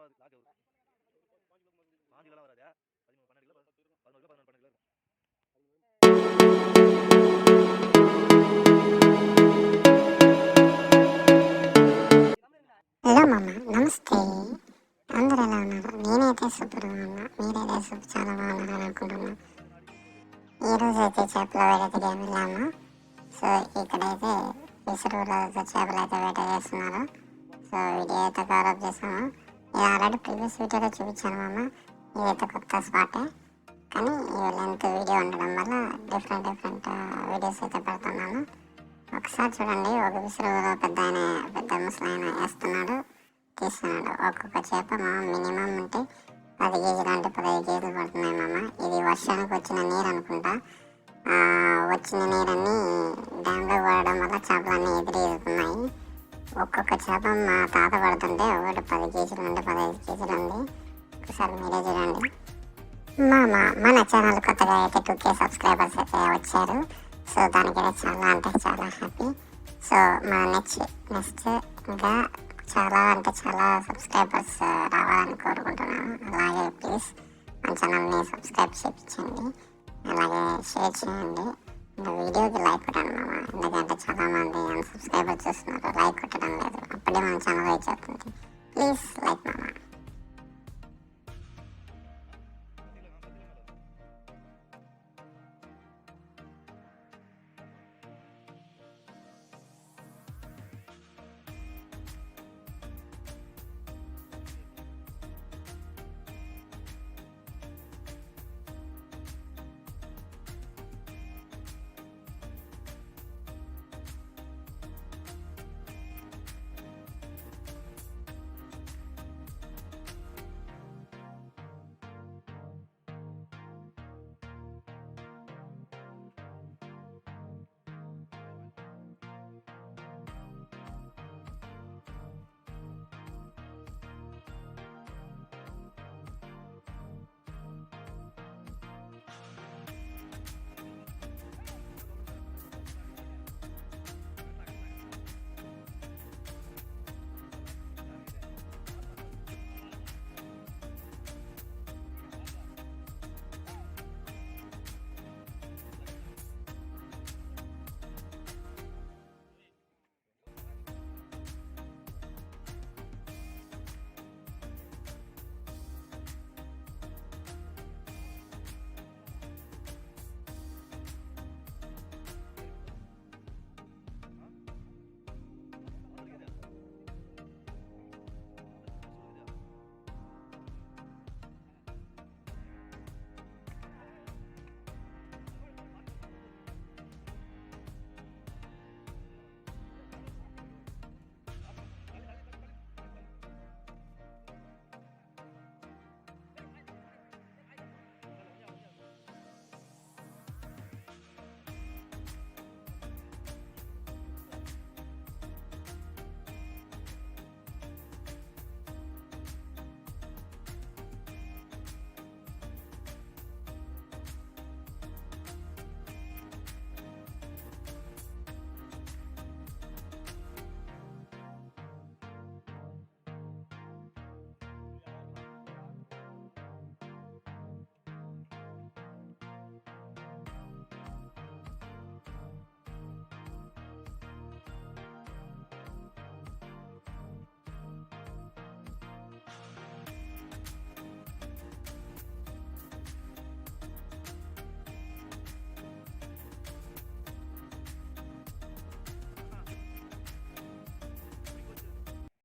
ஆகாது லாக் ஆகுது பாஞ்சு கிலோ வராதா பதிமூணு பன்னெண்டு கிலோ பதினோரு கிலோ பதினொன்று பன்னெண்டு கிலோ హలో మామ నమస్తే అందరు ఎలా ఉన్నారు నేనైతే సూపర్ ఉన్నా మీరైతే సూపర్ చాలా బాగున్నారని అనుకుంటున్నా ఈరోజు అయితే చేపల వేటకి వెళ్ళాము సో ఇక్కడైతే విసురు రోజు చేపలు అయితే వేట చేస్తున్నారు సో వీడియో అయితే కవరప్ చేసాము ఇది ఆల్రెడీ ప్రీవియస్ వీడియోలో చూపించాను మామ. ఇదైతే కొత్త స్పాటే కానీ ఈ లెంత్ వీడియో ఉండడం వల్ల డిఫరెంట్ డిఫరెంట్ వీడియోస్ అయితే పెడుతున్నాను. ఒకసారి చూడండి ఒక విసురులో పెద్ద ఆయన పెద్ద ముసలాయన వేస్తున్నాడు తీస్తున్నాడు. ఒక్కొక్క చేప మామ మినిమం అంటే పది కేజీలు అంటే పదహైదు కేజీలు పడుతున్నాయి మామ. ఇది వర్షానికి వచ్చిన నీరు అనుకుంటా. వచ్చిన నీరన్నీ డ్యామ్లో పడడం వల్ల చేపలన్నీ ఎదురు ఎదుగుతున్నాయి ఒక్కొక్క చేప మా తాత పడుతుంటే ఒకటి పది కేజీలు ఉంది పదహైదు కేజీలు ఉంది. ఒకసారి మీరే చూడండి. మా మన ఛానల్ కొత్తగా అయితే టూ కే సబ్స్క్రైబర్స్ అయితే వచ్చారు. సో దానికైతే చాలా అంటే చాలా హ్యాపీ. సో మన నెక్స్ట్ నెక్స్ట్ ఇంకా చాలా అంటే చాలా సబ్స్క్రైబర్స్ రావాలని కోరుకుంటున్నాను. అలాగే ప్లీజ్ మన ఛానల్ని సబ్స్క్రైబ్ చేయించండి అలాగే షేర్ చేయండి. ఇంకా వీడియోకి లైక్ కొట్టండి మామ ఎందుకంటే చాలా మంది సబ్స్క్రైబర్ చూస్తున్నారు. లైక్ కొట్టడం లేదు. అప్పుడే మన ఛానల్ రీచ్ అవుతుంది. ప్లీజ్ లైక్ మామ